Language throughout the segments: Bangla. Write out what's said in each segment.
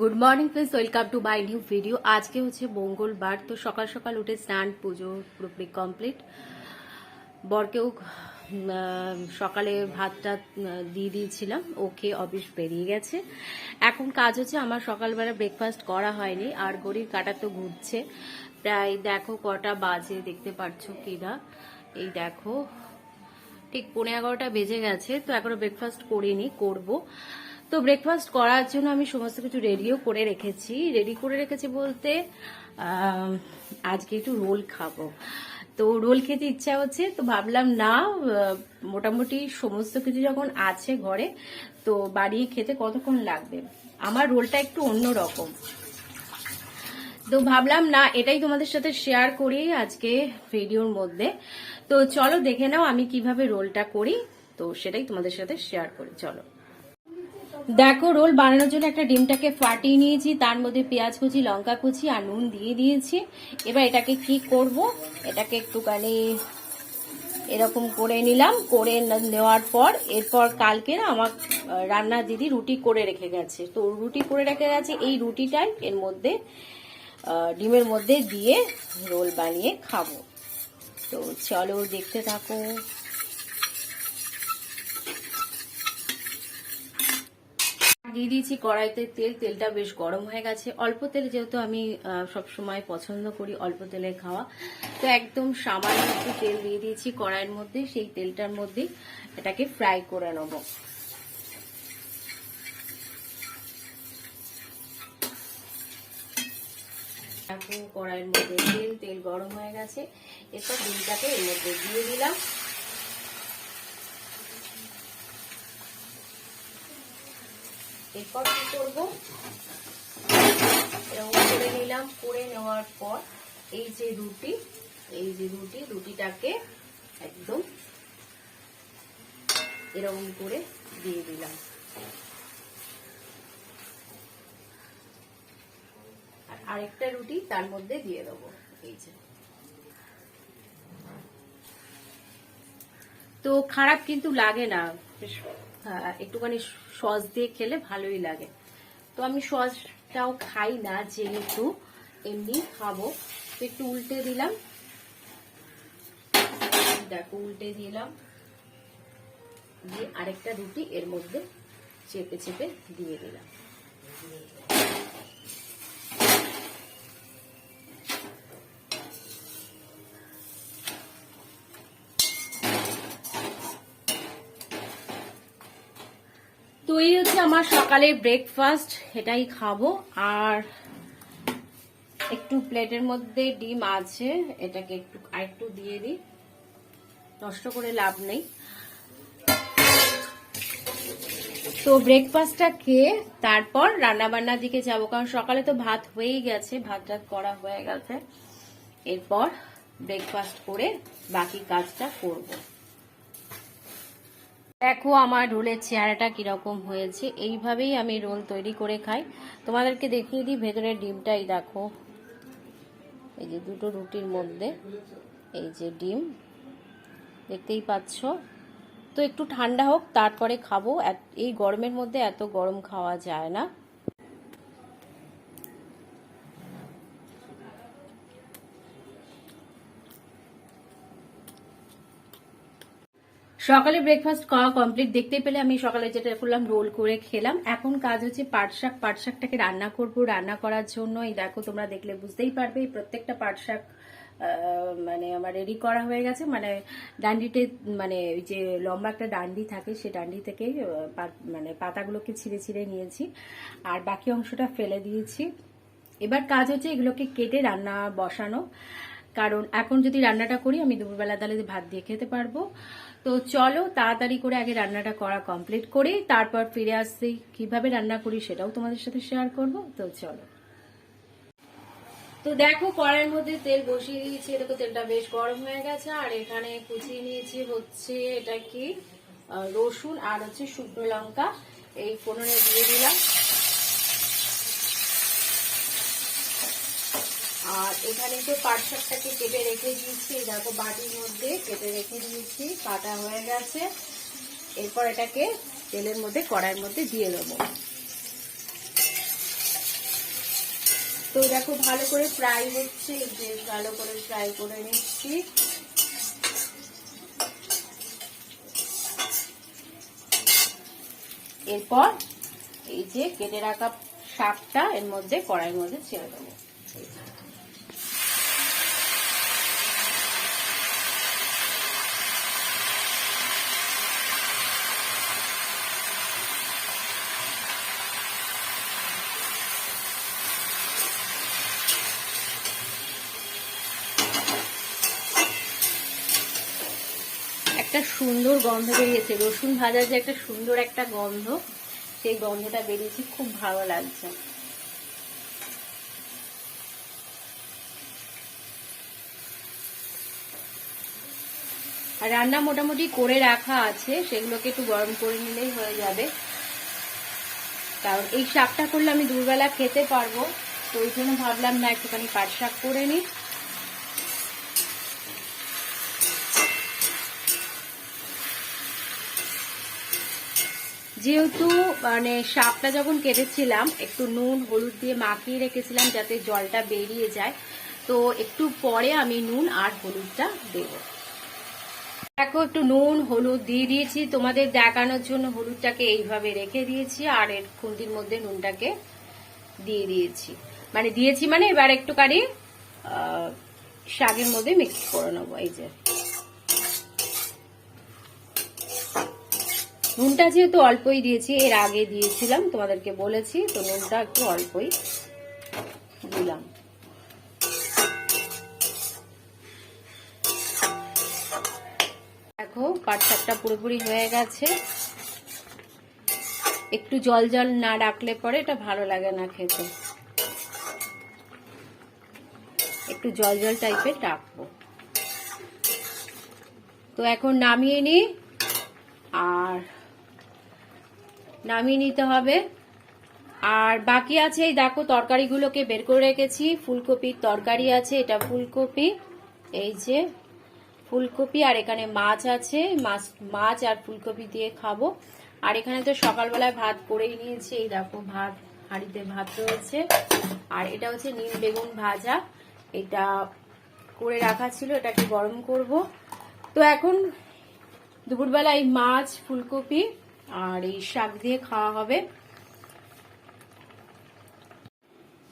Good morning friends welcome to my new video আজকে হচ্ছে মঙ্গলবার, তো সকাল সকাল উঠে স্নান, পুজো পুরোপুরি কমপ্লিট বরকেও সকালে ভাতটা দিয়ে দিয়েছিলাম। ওকে অফিস বেরিয়ে গেছে। এখন কাজ হচ্ছে আমার সকালবেলা ব্রেকফাস্ট করা হয়নি। আর গড়ির কাটা তো ঘুরছে। প্রায় দেখো কটা বাজে, দেখতে পাচ্ছ কিনা? এই দেখো, ঠিক পনেরো এগারোটা বেজে গেছে। তো এখনও ব্রেকফাস্ট করিনি, করব। তো ব্রেকফাস্ট করার জন্য আমি সমস্ত কিছু রেডিও করে রেখেছি। রেডি করে রেখেছি বলতে আজকে একটু রোল খাব। তো রোল খেতে ইচ্ছা হচ্ছে, তো ভাবলাম না মোটামুটি সমস্ত কিছু যখন আছে ঘরে, তো বাড়িয়ে খেতে কতক্ষণ লাগবে? আমার রোলটা একটু অন্য রকম তো ভাবলাম না, এটাই তোমাদের সাথে শেয়ার করি আজকে ভিডিওর মধ্যে। তো চলো দেখে নাও আমি কীভাবে রোলটা করি। তো সেটাই তোমাদের সাথে শেয়ার করি, চলো। দেখো রোল বানানোর জন্য একটা ডিমটাকে ফাটিয়ে নিয়েছি তার মধ্যে পেঁয়াজ কুচি লঙ্কা কুচি আর নুন দিয়ে দিয়েছি। এবার এটাকে কি করব? এটাকে একটুখানি এরকম করে নিলাম করে নেওয়ার পর এরপর কালকে না আমার আহ, রান্নার দিদি রুটি করে রেখে গেছে। তো রুটি করে রেখে গেছে এই রুটিটাই এর মধ্যে ডিমের মধ্যে দিয়ে রোল বানিয়ে খাব। তো চলো দেখতে থাকো। দিয়ে দিয়েছি কড়াইতে তেল, তেলটা বেশ গরম হয়ে গেছে। অল্প তেল যেহেতু আমি সব সময় পছন্দ করি অল্প তেলে খাওয়া। তো একদম সামান্য একটু তেল দিয়ে দিয়েছি কড়াইয়ের মধ্যে, সেই তেলটার মধ্যে এটাকে ফ্রাই করে নেব। কড়াইয়ের মধ্যে তেল তেল গরম হয়ে গেছে। এরপর ডিমটাকে এর মধ্যে দিয়ে দিলাম। এরপর কি করব? এরকম করে নিলাম, করে নেওয়ার পর এই যে রুটি, এই যে রুটি, রুটিটাকে একদম এরকম করে দিয়ে দিলাম। আর আরেকটা রুটি তার মধ্যে দিয়ে দেবো, এই যে। তো খারাপ কিন্তু লাগে না একটুখানি সস দিয়ে খেলে ভালোই লাগে। তো আমি সসটাও খাই না, যেহেতু এমনি খাব। একটু উল্টে দিলাম। দেখো, উল্টে দিলাম। দিয়ে আরেকটা রুটি এর মধ্যে চেপে চেপে দিয়ে দিলাম। তো এই হচ্ছে আমার সকালের ব্রেকফাস্ট এটাই খাব। আর একটু প্লেটের মধ্যে ডিম আছে, এটাকে একটু, আরেকটু দিয়ে দিই। নষ্ট করে লাভ নেই। তো ব্রেকফাস্টটা খেয়ে তারপর রান্না বান্নার দিকে যাব, কারণ সকালে তো ভাত হয়েই গেছে, ভাত টাত করা হয়ে গেছে। এরপর ব্রেকফাস্ট করে বাকি কাজটা করব। দেখো আমার রোলের চেহারাটা কীরকম হয়েছে। এইভাবেই আমি রোল তৈরি করে খাই। তোমাদেরকে দেখিয়ে দিই, ভেতরের ডিমটাই দেখো। এই যে দুটো রুটির মধ্যে, এই যে ডিম, দেখতেই পাচ্ছ? তো একটু ঠান্ডা হোক, তারপরে খাব। এই গরমের মধ্যে এত গরম খাওয়া যায় না। সকালে ব্রেকফাস্ট খাওয়া কমপ্লিট দেখতে পেলে আমি সকালে যেটা করলাম রোল করে খেলাম। এখন কাজ হচ্ছে পাট শাক, পাট শাকটাকে রান্না করব, রান্না করার জন্য। এই দেখো, তোমরা দেখলে বুঝতেই পারবে, এই প্রত্যেকটা পাট শাক মানে আমার রেডি করা হয়ে গেছে। মানে ডান্ডিতে মানে ওই যে লম্বা একটা ডান্ডি থাকে সেই ডান্ডি থেকে মানে পাতাগুলোকে ছিঁড়ে ছিঁড়ে নিয়েছি। আর বাকি অংশটা ফেলে দিয়েছি। এবার কাজ হচ্ছে এগুলোকে কেটে রান্না বসানো। কারণ এখন যদি রান্নাটা করি, আমি দুপুরবেলা তাহলে ভাত দিয়ে খেতে পারব। তো চলো তাড়াতাড়ি করে আগে রান্নাটা করা কমপ্লিট করি, তারপর ফিরে আসছি। কীভাবে রান্না করি সেটাও তোমাদের সাথে শেয়ার করব। তো চলো। তো দেখো কড়াইয়ের মধ্যে তেল বসিয়ে দিয়েছি, দেখো তেলটা বেশ গরম হয়ে গেছে, আর এখানে কুচিয়ে নিয়েছি হচ্ছে এটা কি? রসুন আর হচ্ছে শুকনো লঙ্কা। এই ফোড়নে দিয়ে দিলাম। আর এখানে তো পাট শাকটাকে কেটে রেখে দিয়েছি দেখো বাটির মধ্যে কেটে রেখে দিয়েছি, কাটা হয়ে গেছে। এরপর এটাকে তেলের মধ্যে, কড়াইয়ের মধ্যে দিয়ে দেবো। তো দেখো ভালো করে ফ্রাই হচ্ছে যে ভালো করে ফ্রাই করে নিচ্ছি। এরপর এই যে কেটে রাখা শাকটা এর মধ্যে, কড়াইয়ের মধ্যে ছেড়ে দেবো। একটা সুন্দর গন্ধ বেরিয়েছে। রসুন ভাজার যে একটা সুন্দর একটা গন্ধ, সেই গন্ধটা বেরিয়েছে, খুব ভালো লাগছে। আর রান্না মোটামুটি করে রাখা আছে, সেগুলোকে একটু গরম করে নিলেই হয়ে যাবে। কারণ এই শাকটা করলে আমি দুবেলা খেতে পারব, তো ওই জন্য ভাবলাম না একটুখানি পাট শাক করে নিই। যেহেতু মানে শাকটা যখন কেটেছিলাম, একটু নুন, হলুদ দিয়ে মাখিয়ে রেখেছিলাম যাতে জলটা বেরিয়ে যায়, তো একটু পরে আমি নুন আর হলুদটা দেব। দেখো, একটু নুন, হলুদ দিয়ে দিয়েছি। তোমাদের দেখানোর জন্য হলুদটাকে এইভাবে রেখে দিয়েছি আর এর খুন্তির মধ্যে নুনটাকে দিয়ে দিয়েছি। মানে দিয়েছি মানে এবার একটুখানি শাকের মধ্যে মিক্স করে নেব, এই যে। নুনটা যেহেতু অল্পই দিয়েছি, এর আগে দিয়েছিলাম, তোমাদেরকে বলেছি, তো নুনটা একটু অল্পই দিলাম। দেখো পাট শাকটা পুরোপুরি হয়ে গেছে। একটু জল জল না রাখলে পরে এটা ভালো লাগে না খেতে। একটু জল জল টাইপের রাখব। তো এখন নামিয়ে নিই, আর নামিয়ে নিতে হবে। আর বাকি আছে, এই দেখো তরকারিগুলোকে বের করে রেখেছি। ফুলকপির তরকারি আছে, এটা ফুলকপি, এই যে ফুলকপি, আর এখানে মাছ আছে। মাছ মাছ আর ফুলকপি দিয়ে খাব। আর এখানে তো সকালবেলায় ভাত করেই নিয়েছি, এই দেখো ভাত, হাঁড়িতে ভাত রয়েছে। আর এটা হচ্ছে নীল বেগুন ভাজা। এটা করে রাখা ছিল, এটাকে গরম করব। তো এখন দুপুরবেলা এই মাছ, ফুলকপি আর এই শাক দিয়ে খাওয়া হবে।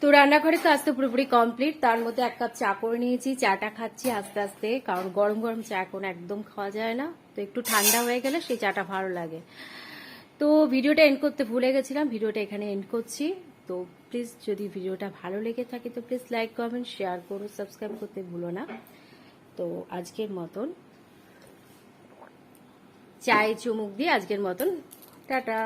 তো রান্নাঘরে তো তো পুরোপুরি কমপ্লিট তার মধ্যে এক কাপ চা করে নিয়েছি। চাটা খাচ্ছি আস্তে আস্তে, কারণ গরম গরম চা এখন একদম খাওয়া যায় না। তো একটু ঠান্ডা হয়ে গেলে সেই চাটা ভালো লাগে। তো ভিডিওটা এন্ড করতে ভুলে গেছিলাম। ভিডিওটা এখানে এন্ড করছি। তো প্লিজ যদি ভিডিওটা ভালো লেগে থাকে, তো প্লিজ লাইক কমেন্ট শেয়ার করো সাবস্ক্রাইব করতে ভুলো না। তো আজকের মতন চায়ে চুমুক দিয়ে আজকের মতন। টাটা।